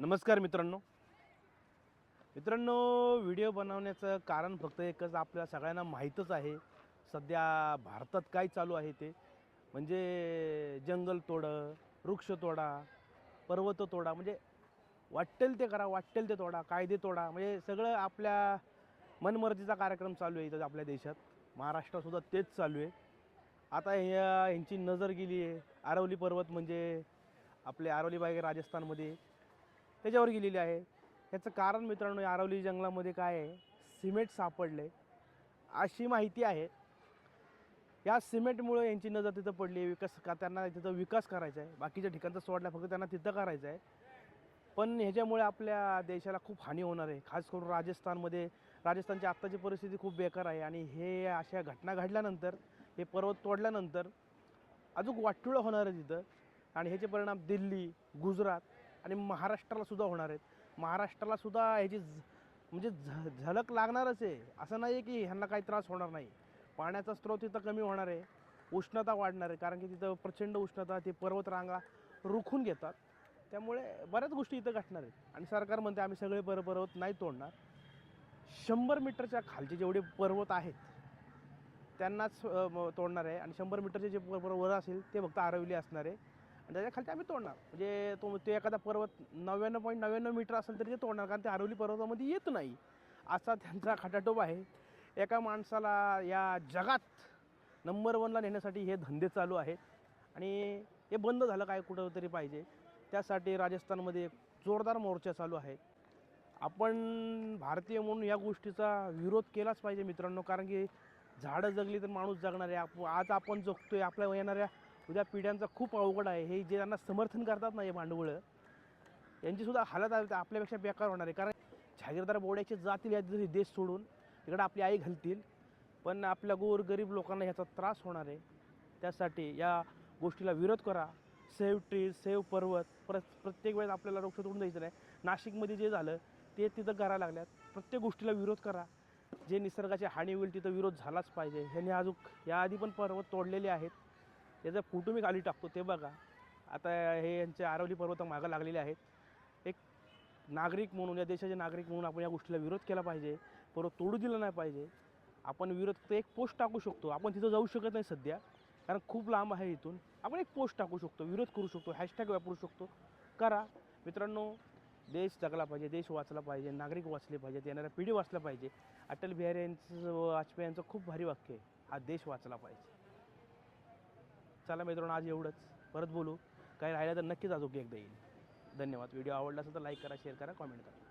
नमस्कार मित्रांनो. मित्रांनो व्हिडिओ बनवण्याचं कारण फक्त एकच आपल्या सगळ्यांना माहीतच आहे सध्या भारतात काय चालू आहे ते. म्हणजे जंगल तोडं वृक्ष तोडा पर्वत तोडा म्हणजे वाटेल ते करा वाटेल ते तोडा कायदे तोडा म्हणजे सगळं आपल्या मनमर्जीचा कार्यक्रम चालू आहे इथं आपल्या देशात. महाराष्ट्रातसुद्धा तेच चालू आहे. आता ह्या यांची नजर गेली आहे आरवली पर्वत म्हणजे आपले आरवली बागे राजस्थानमध्ये. त्याच्यावर गेलेली आहे. याचं कारण मित्रांनो या आरवली जंगलामध्ये काय आहे? सिमेंट सापडले. अशी माहिती आहे. या सिमेंटमुळे यांची नजर तिथं पडली आहे. विकास का त्यांना तिथं विकास करायचा आहे. बाकीच्या ठिकाणचं सोडल्या फक्त त्यांना तिथं करायचं आहे. पण ह्याच्यामुळे आपल्या देशाला खूप हानी होणार आहे. खास करून राजस्थानमध्ये राजस्थानची आत्ताची परिस्थिती खूप बेकार आहे. आणि हे अशा घटना घडल्यानंतर हे पर्वत तोडल्यानंतर अजून वाटुळं होणार आहे तिथं. आणि ह्याचे परिणाम दिल्ली गुजरात आणि महाराष्ट्राला सुद्धा होणार आहेत. महाराष्ट्राला सुद्धा ह्याची झ- म्हणजे झ झलक लागणारच आहे. असं नाही आहे की ह्यांना काही त्रास होणार नाही. पाण्याचा स्रोत तिथं कमी होणार आहे. उष्णता वाढणार आहे. कारण की तिथं प्रचंड उष्णता ते पर्वतरांगा रुखून घेतात. त्यामुळे बऱ्याच गोष्टी इथं घटणार आहेत. आणि सरकार म्हणते आम्ही सगळे पर पर्वत नाही तोडणार. शंभर मीटरच्या खालचे जेवढे पर्वत आहेत त्यांनाच तोडणार आहे. आणि शंभर मीटरचे जे पर्वत वर असेल ते फक्त आरवली असणार आहे. आणि त्याच्या आम्ही तोडणार. म्हणजे तो ते एखादा पर्वत नव्याण्णव पॉईंट नव्याण्णव मीटर असेल तरी ते तोडणार कारण ते आरवली पर्वतामध्ये येत नाही. असा त्यांचा खटाटोप आहे. एका माणसाला या जगात नंबर वनला नेण्यासाठी हे धंदे चालू आहेत. आणि हे बंद झालं काय कुठं तरी पाहिजे. त्यासाठी राजस्थानमध्ये जोरदार मोर्चा चालू आहे. आपण भारतीय म्हणून या गोष्टीचा विरोध केलाच पाहिजे मित्रांनो कारण की झाडं जगली तर माणूस जगणार आहे. आप आज आपण जगतो आहे आपल्या येणाऱ्या उद्या पिढ्यांचा खूप अवघड आहे. हे जे त्यांना समर्थन करतात ना हे भांडवळं यांचीसुद्धा हालत आहे आपल्यापेक्षा बेकार होणार आहे. कारण जहागीरदार बोड्याचे जातील या देश सोडून. तिकडे आपली आई घालतील. पण आपल्या गोर गरीब लोकांना ह्याचा त्रास होणार आहे. त्यासाठी या गोष्टीला विरोध करा. सेव्ह ट्रीज सेव्ह पर्वत प्र प्रत्येक वेळेस आपल्याला वृक्ष तोडून द्यायचं नाही. नाशिकमध्ये जे झालं ते तिथं करायला लागल्यात. प्रत्येक गोष्टीला विरोध करा. जे निसर्गाची हानी होईल तिथं विरोध झालाच पाहिजे. ह्याने अजून याआधी पण पर्वत तोडलेले आहेत. त्याचा फोटो मी खाली टाकतो ते बघा. आता हे यांचे आरवली पर्वत मागं लागलेले आहेत. एक नागरिक म्हणून या देशाचे नागरिक म्हणून आपण या गोष्टीला विरोध केला पाहिजे. पर्वत तोडू दिलं नाही पाहिजे. आपण विरोध फक्त एक पोस्ट टाकू शकतो. आपण तिथं जाऊ शकत नाही सध्या कारण खूप लांब आहे इथून. आपण एक पोस्ट टाकू शकतो विरोध करू शकतो हॅशटॅग वापरू शकतो. करा. मित्रांनो देश जगला पाहिजे देश वाचला पाहिजे नागरिक वाचले पाहिजेत येणाऱ्या पिढी वाचल्या पाहिजे. अटल बिहारी यांचं वाजपेयी यांचं खूप भारी वाक्य आहे. हा देश वाचला पाहिजे. चला मित्रांनो आज एवढंच. परत बोलू. काही राहिलं तर नक्कीच अजून एकदा येईल. धन्यवाद. व्हिडिओ आवडला असेल तर लाईक करा शेअर करा कॉमेंट करा.